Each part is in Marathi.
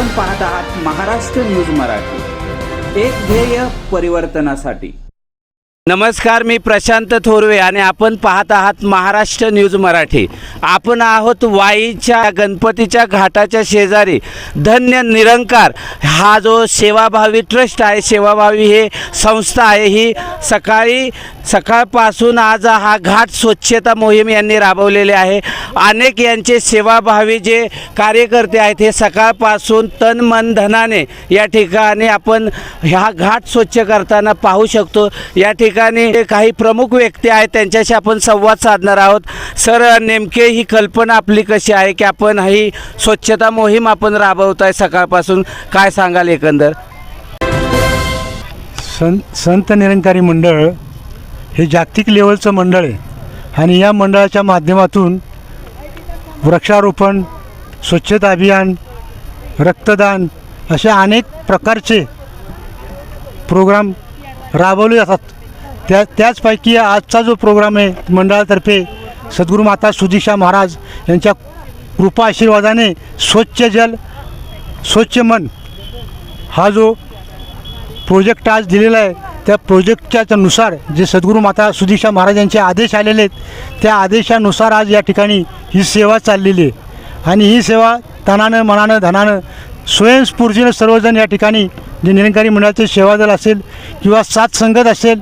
आपण पाहत आहात महाराष्ट्र न्यूज मराठी. एक ध्येय परिवर्तनासाठी. नमस्कार मी प्रशांत थोरवे आणि आपण पाहत आहात महाराष्ट्र न्यूज मराठी. आपण आहोत वाईच्या गणपतीच्या घाटाच्या शेजारी. धन्य निरंकार हा जो सेवाभावी ट्रस्ट आहे सेवाभावी हे संस्था आहे ही सकाळी सकाळपासून आज हा घाट स्वच्छता मोहीम यांनी राबवलेली आहे. अनेक यांचे सेवाभावी जे कार्यकर्ते आहेत हे सकाळपासून तन मन धनाने या ठिकाणी आपण ह्या घाट स्वच्छ करताना पाहू शकतो. या ठिकाणी काही प्रमुख व्यक्ती आहेत त्यांच्याशी आपण संवाद साधणार आहोत. सर नेमके ही कल्पना आपली कशी आहे की आपण ही स्वच्छता मोहीम आपण राबवत आहे सकाळपासून? काय सांगाल एकंदर? संत संत निरंकारी मंडळ हे जागतिक लेवलचं मंडळ आहे. आणि या मंडळाच्या माध्यमातून वृक्षारोपण स्वच्छता अभियान रक्तदान अशा अनेक प्रकारचे प्रोग्राम राबवले जातात. त्या त्याचपैकी आजचा जो प्रोग्राम आहे मंडळातर्फे सद्गुरू माता सुदीक्षा महाराज यांच्या कृपा आशीर्वादाने स्वच्छ जल स्वच्छ मन हा जो प्रोजेक्ट आज दिलेला आहे त्या प्रोजेक्टच्या नुसार जे सद्गुरू माता सुदीक्षा महाराजांचे आदेश आलेले आहेत त्या आदेशानुसार आज या ठिकाणी ही सेवा चाललेली आहे. आणि ही सेवा तनानं मनानं धनानं स्वयंस्फूर्तीनं सर्वजण या ठिकाणी जे निरंकारी मंडळाचे सेवादल असेल किंवा सात संगत असेल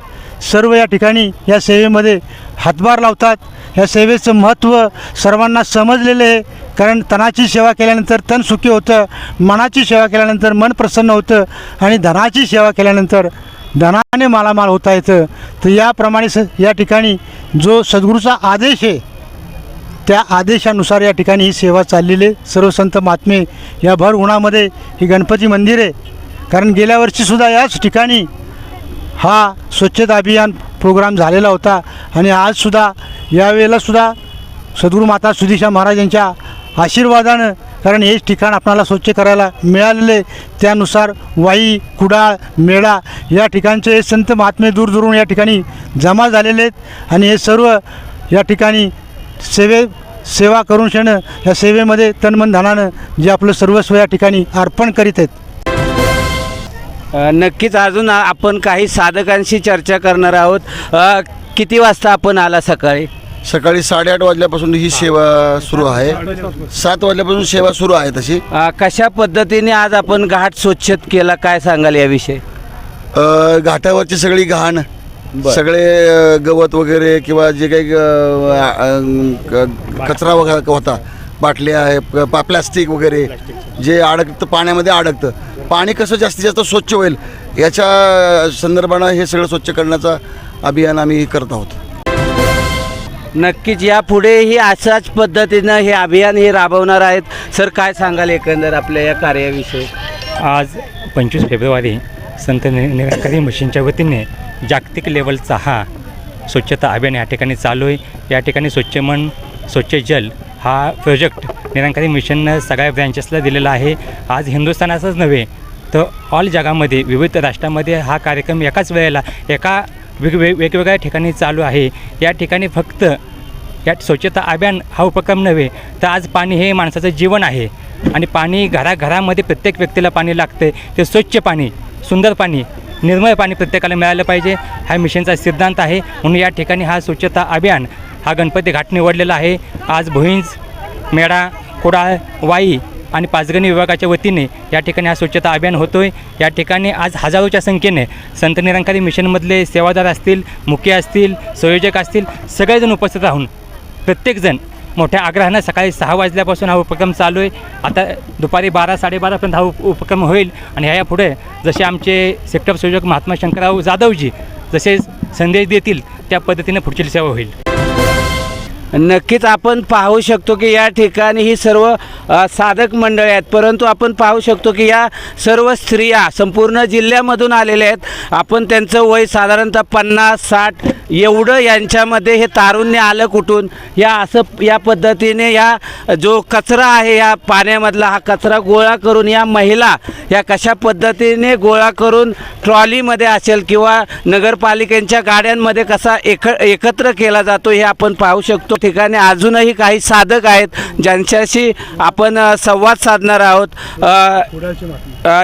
सर्व या ठिकाणी या सेवेमध्ये हातभार लावतात. या सेवेचं महत्त्व सर्वांना समजलेलं आहे. कारण तनाची सेवा केल्यानंतर तन सुखी होतं मनाची सेवा केल्यानंतर मन प्रसन्न होतं आणि धनाची सेवा केल्यानंतर धनाने मालामाल होता येतं तर याप्रमाणे स या ठिकाणी जो सद्गुरूचा आदेश आहे त्या आदेशानुसार या ठिकाणी ही सेवा चाललेली आहे. सर्व संत महात्मे या भर उन्हामध्ये ही गणपती मंदिर आहे. कारण गेल्या वर्षीसुद्धा याच ठिकाणी हा स्वच्छता अभियान प्रोग्राम झालेला होता. आणि आजसुद्धा यावेळेलासुद्धा सद्गुरू माता सुदिशा महाराजांच्या आशीर्वादानं कारण हेच ठिकाण आपणाला स्वच्छ करायला मिळालेले त्यानुसार वाई कुडाळ मेळा या ठिकाणचे हे संत महात्मे दूरदूरून या ठिकाणी जमा झालेले आहेत. आणि हे सर्व या ठिकाणी सेवे सेवा करून क्षण या सेवेमध्ये तनमन धनानं जे आपलं सर्वस्व या ठिकाणी अर्पण करीत आहेत. नक्कीच अजून आपण काही साधकांशी चर्चा करणार आहोत. किती वाजता आपण आला सकाळी? सकाळी साडेआठ वाजल्यापासून ही सेवा सुरू आहे. सात वाजल्यापासून सेवा सुरू आहे तशी. अ, कशा पद्धतीने आज आपण घाट स्वच्छ केला काय सांगाल याविषयी? अ, घाटावरची सगळी घाण सगळे अ, गवत वगैरे किंवा जे काही अ, अ, क- कचरा वगैरे होता बाटल्या आहे प- पा- प्लास्टिक वगैरे जे अडकतं पाण्यामध्ये अडकतं. पाणी कसं जास्तीत जास्त स्वच्छ होईल याच्या संदर्भानं हे सगळं स्वच्छ करण्याचा अभियान आम्ही करत आहोत. नक्कीच यापुढेही अशाच पद्धतीनं हे अभियान हे राबवणार आहेत. सर काय सांगाल एकंदर आपल्या या कार्याविषयी? आज पंचवीस फेब्रुवारी संत नि- निरंकारी मशीनच्या वतीने जागतिक लेवलचा हा स्वच्छता अभियान या ठिकाणी चालू आहे. या ठिकाणी स्वच्छ मन स्वच्छ जल हा प्रोजेक्ट निरंकारी मिशननं सगळ्या ब्रँचेसला दिलेला आहे. आज हिंदुस्थानाचाच नव्हे तर ऑल जगामध्ये विविध राष्ट्रामध्ये हा कार्यक्रम एकाच वेळेला एका वेग वेगवेगळ्या ठिकाणी चालू आहे. या ठिकाणी फक्त या स्वच्छता अभियान हा उपक्रम नव्हे तर आज पाणी हे माणसाचं जीवन आहे. आणि पाणी घराघरामध्ये प्रत्येक व्यक्तीला पाणी लागते ते स्वच्छ पाणी सुंदर पाणी निर्मळ पाणी प्रत्येकाला मिळालं पाहिजे. हा मिशनचा सिद्धांत आहे. म्हणून या ठिकाणी हा स्वच्छता अभियान हा गणपती घाट निवडलेला आहे. आज भुईंज मेढा कुडाळ वाई आणि पाचगणी विभागाच्या वतीने या ठिकाणी हा स्वच्छता अभियान होतो आहे या ठिकाणी आज हजारोच्या संख्येने संत निरंकारी मिशनमधले सेवादार असतील मुख्य असतील संयोजक असतील सगळेजण उपस्थित राहून प्रत्येकजण मोठ्या आग्रहानं सकाळी सहा वाजल्यापासून हा उपक्रम चालू आहे. आता दुपारी बारा साडेबारापर्यंत हा उप उपक्रम होईल आणि ह्या पुढे जसे आमचे सेक्टर संयोजक महात्मा शंकरराव जाधवजी जसे संदेश देतील त्या पद्धतीने पुढची सेवा होईल. नक्कीच आपण पाहू शकतो की या ठिकाणी ही सर्व साधक मंडळी आहेत. परंतु आपण पाहू शकतो की या सर्व स्त्रिया संपूर्ण जिल्ह्यामधून आलेल्या आहेत. आपण त्यांचं वय साधारणतः पन्नास साठ एवढं यांच्यामध्ये हे तारुण्य आलं कुठून? या असं या पद्धतीने या जो कचरा आहे या पाण्यामधला हा कचरा गोळा करून या महिला या कशा पद्धतीने गोळा करून ट्रॉलीमध्ये असेल किंवा नगरपालिकेच्या गाड्यांमध्ये कसा एक एकत्र केला जातो हे आपण पाहू शकतो. ठिकाणी अजूनही काही साधक आहेत ज्यांच्याशी आपण संवाद साधणार आहोत.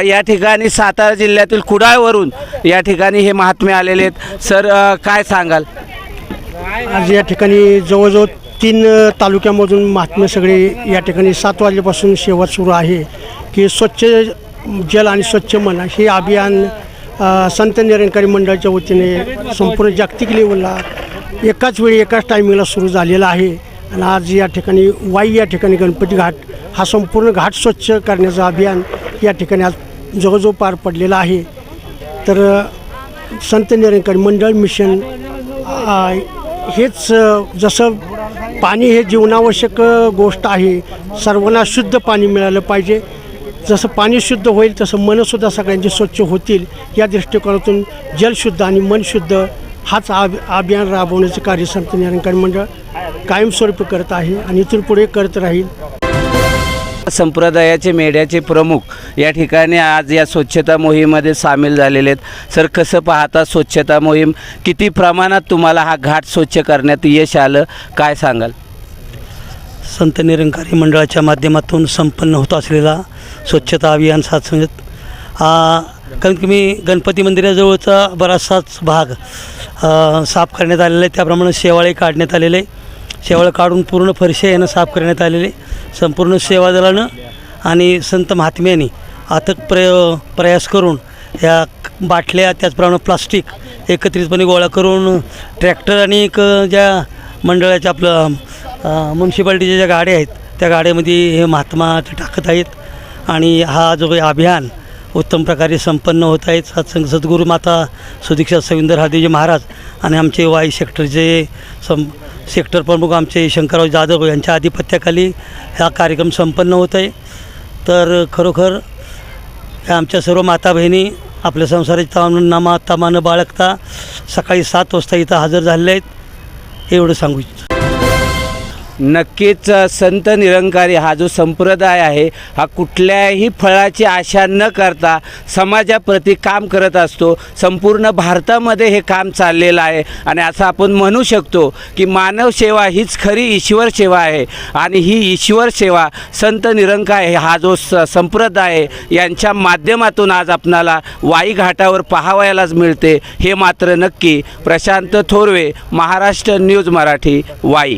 या ठिकाणी सातारा जिल्ह्यातील कुडाळवरून या ठिकाणी हे महात्मे आलेले आहेत. सर काय सांगाल? आज या ठिकाणी जवळजवळ तीन तालुक्यामधून महात्मे सगळे या ठिकाणी सात वाजल्यापासून सेवा सुरू आहे की स्वच्छ जल आणि स्वच्छ मन हे अभियान संत निरंकारी मंडळाच्या वतीने संपूर्ण जागतिक लेवलला एकाच वेळी एकाच टायमिंगला सुरू झालेला आहे. आणि आज या ठिकाणी वाई या ठिकाणी गणपती घाट हा संपूर्ण घाट स्वच्छ करण्याचं अभियान या ठिकाणी आज जवळजवळ पार पडलेलं आहे. तर संत निरंकारी मंडळ मिशन हेच जसं पाणी हे जीवनावश्यक गोष्ट आहे सर्वांना शुद्ध पाणी मिळालं पाहिजे. जसं पाणी शुद्ध होईल तसं मनसुद्धा सगळ्यांचे स्वच्छ होतील. या दृष्टिकोनातून जलशुद्ध आणि मनशुद्ध हाच आभ अभियान राबवण्याचं कार्य संत निरंकारी मंडळ कायमस्वरूपी करत आहे आणि इथून पुढे करत राहील. संप्रदायाचे मेढ्याचे प्रमुख या ठिकाणी आज या स्वच्छता मोहिमेमध्ये सामील झालेले आहेत. सर कसं पाहता स्वच्छता मोहीम? किती प्रमाणात तुम्हाला हा घाट स्वच्छ करण्यात यश आलं? काय सांगाल? संत निरंकारी मंडळाच्या माध्यमातून संपन्न होत असलेला स्वच्छता अभियान सातसंगत कारण की मी गणपती मंदिराजवळचा बराचसाच भाग साफ करण्यात आलेला आहे. त्याप्रमाणे शेवाळे काढण्यात आलेले आहे. शेवाळं काढून पूर्ण फरशे यानं साफ करण्यात आलेले. संपूर्ण सेवा दलानं आणि संत महात्म्यांनी अथक प्रय प्रयास करून ह्या बाटल्या त्याचप्रमाणे प्लास्टिक एकत्रितपणे गोळा करून ट्रॅक्टर आणि एक ज्या मंडळाच्या आपलं म्युन्सिपाल्टीच्या ज्या गाड्या आहेत त्या गाड्यामध्ये हे महात्मा टाकत आहेत. आणि हा जो काही अभियान उत्तम प्रकारे संपन्न होत आहेत सत्संग सद्गुरू माता सुदीक्षा सविंदर हादेजी महाराज आणि आमचे वाई सेक्टरचे सं सेक्टर प्रमुख आमचे शंकरराव जाधव यांच्या आधिपत्याखाली हा कार्यक्रम संपन्न होत आहे. तर खरोखर ह्या आमच्या सर्व माता बहिणी आपल्या संसाराची तामानं तामानं बाळगता सकाळी सात वाजता इथं हजर झालेले आहेत. एवढं सांगू इच्छितो. नक्कीच संत निरंकारी हा जो संप्रदाय आहे हा कुठल्याही फळाची आशा न करता समाजाप्रती काम करत असतो. संपूर्ण भारतामध्ये हे काम चाललेलं आहे. आणि असं आपण म्हणू शकतो की मानव सेवा हीच खरी ईश्वर सेवा आहे. आणि ही ईश्वर सेवा संत निरंकार हा जो स संप्रदाय आहे यांच्या माध्यमातून आज आपणाला वाई घाटावर पाहावयालाच मिळते. हे मात्र नक्की प्रशांत थोरवे महाराष्ट्र न्यूज मराठी वाई.